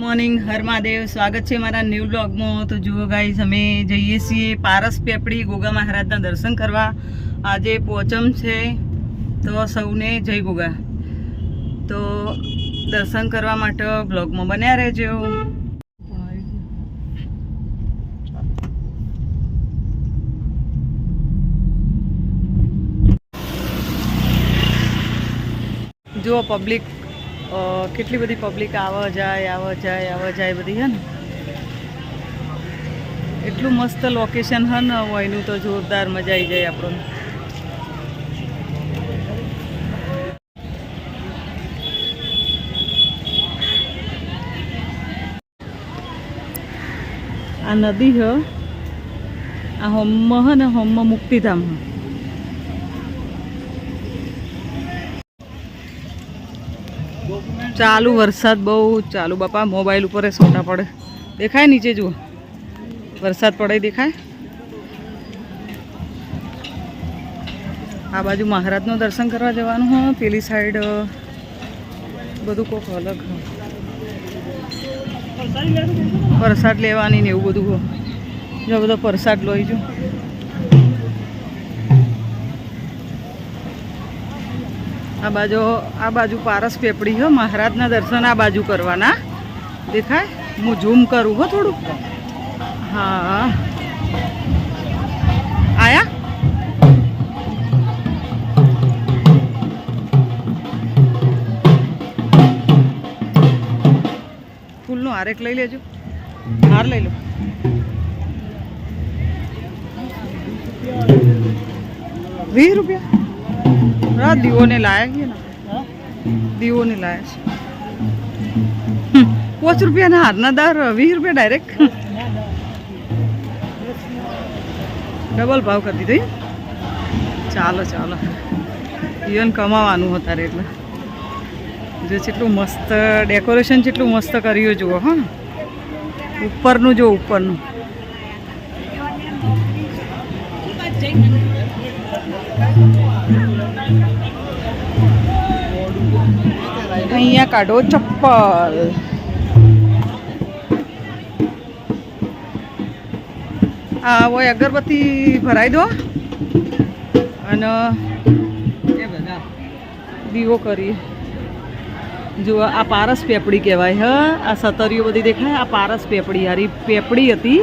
Morning હરમાદેવ સ્વાગત છે મારા ન્યૂ બ્લોગમાં. તો જુઓ ગાઈસ અમે જઈએ છીએ પારસ પેપડી ગોગા મહારાજના દર્શન કરવા. આજે પોચમ છે, તો સૌને જય ગોગા. તો દર્શન કરવા માટે બ્લોગમાં બન્યા રહેજો. જુઓ પબ્લિક કેટલી બધી પબ્લિક આવે જાય આવે જાય આવે જાય બધી, હે ને? એટલું મસ્ત લોકેશન હે ને એનું તો જોરદાર મજા આવી જાય આપણને આ નદી હ, આ હોમમાં હ ને, હોમમાં મુક્તિધામ હ. ચાલુ વરસાદ બહુ ચાલુ બાપા, મોબાઈલ ઉપર સોટા પડે. દેખાય નીચે જુઓ. વરસાદ પડે દેખાય? આ બાજુ મહારાજનું દર્શન કરવા જવાનું હ, પેલી સાઈડ બધું કોક અલગ. પ્રસાદ લેવાની ને એવું બધું જો બધો પ્રસાદ લઈ જો. આ બાજુ આ બાજુ પારસ પેપડી હો, મહારાજના દર્શન આ બાજુ કરવાના. દેખાય? હું ઝૂમ કરું હો થોડું હા. આયા? ફૂલનો હારેક લઈ લેજો. હાર લઈ લો. વીસ રૂપિયા? રા દીવોને લાયા છીએ ને. દીવોને લાયા છે. પાંચ રૂપિયાના હારના દર વીસ રૂપિયા ડાયરેક્ટ ડબલ ભાવ કરી દીધો ચાલો ચાલો. ઈવન કમાવાનું હતા એટલે. જો જેટલું મસ્ત ડેકોરેશન જેટલું મસ્ત કર્યું જુઓ હા. ઉપરનું જો ઉપરનું. અહીંયા કાઢો ચપ્પલ. આ ઓય અગરબત્તી ભરાઈ દો. અને દીવો કરીએ જુઓ આ પારસ પેપડી કહેવાય, હ? આ સતરીઓ બધી દેખાય? આ પારસ પેપડી હારી પેપડી હતી.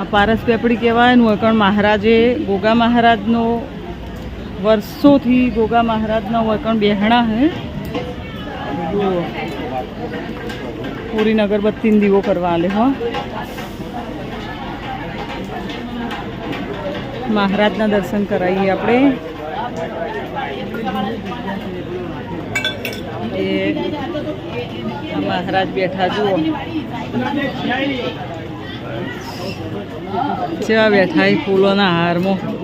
આ પારસ પેપડી કહેવાય વળકણ મહારાજે ગોગા મહારાજનો વર્ષોથી ગોગા મહારાજના વળકણ બેહણા હે. જુઓ. પૂરી અગરબત્તીને દીવો કરવા આલે, હો. મહારાજના દર્શન કરાવીએ આપણે. એ મહારાજ બેઠા, જુઓ. જેવા બેઠા એ ફૂલોના હારમાં.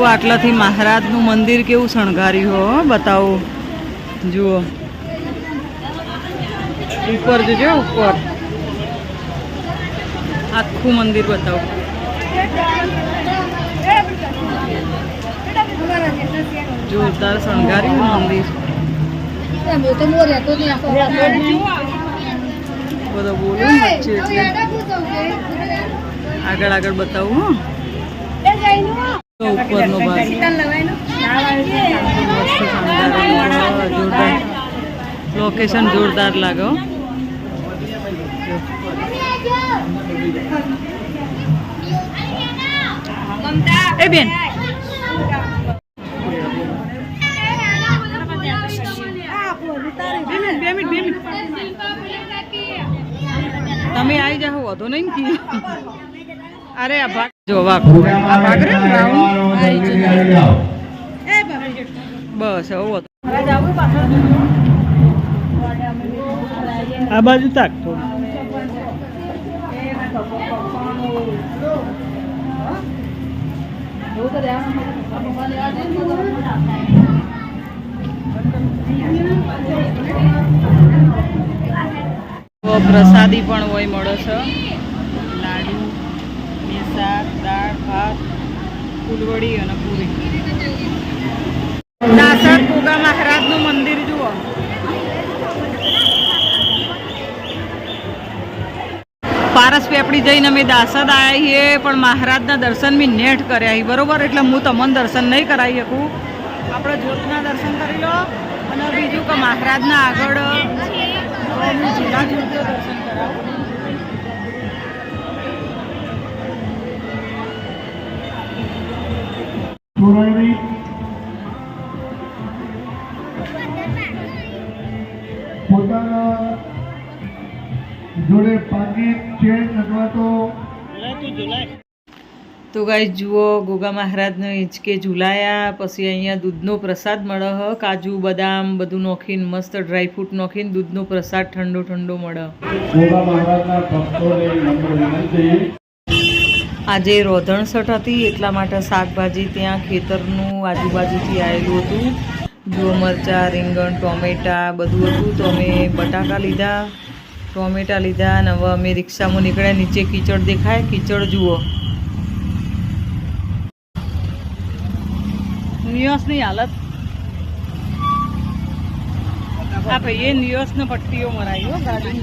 જુઓ આટલાથી મહારાજનું મંદિર કેવું શણગાર્યું હો બતાવો. જુઓ. ઉપર જોજો, ઉપર. આખું મંદિર બતાવો. જોરદાર શણગાર્યું મંદિર. બધો બોલું આગળ આગળ બતાવું, હો. તો ઉપરનો ભાગ. જોરદાર લોકેશન જોરદાર લાગે એ બેન. તમે આવી જાઓ વધુ નહીં અરે આ ભાગ જોવા આ ભાગ રે બસ એવું આ બાજુ તાક થોડું. પ્રસાદી પણ હોય મળે છે. લાડુ ને શાક દાળ ભાત. ફૂલવડી અને પૂરી દાસર ગોગા મહારાજનું મંદિર જુઓ. પારસ પેપડી જઈને અમે દાસદ આવ્યા છીએ, પણ મહારાજના દર્શન બી નેટ કર્યા છીએ. બરોબર? એટલે હું તમને દર્શન નહીં કરાવી શકું. આપણે જ્યોતના દર્શન કરી લો, અને બીજું કે મહારાજના આગળ હું જુદા દર્શન કરાવું. પુરવણી પોતાના જોડે પાકીટ ચેન અથવા તો તો ગાઈ જુઓ ગોગા મહારાજને હિંચકે ઝુલાયા પછી અહીંયા દૂધનો પ્રસાદ મળે હ કાજુ બદામ બધું નોખીને મસ્ત ડ્રાયફ્રૂટ નોખીને દૂધનો પ્રસાદ ઠંડો ઠંડો મળે. ગોગા મહારાજના ભક્તોને વિનંતી. આજે રોધણસઠ હતી, એટલા માટે શાકભાજી ત્યાં ખેતરનું આજુબાજુથી આવેલું હતું. જુઓ મરચાં, રીંગણ, ટોમેટા બધું હતું તો અમે બટાકા લીધા. ટોમેટા લીધા અને હવે અમે રિક્ષામાં નીકળ્યા. નીચે કીચડ દેખાય. કીચડ જુઓ. નિયસની હાલત. આ ભાઈએ નિયસનો પટ્ટીઓ મરાવી હો ગાડી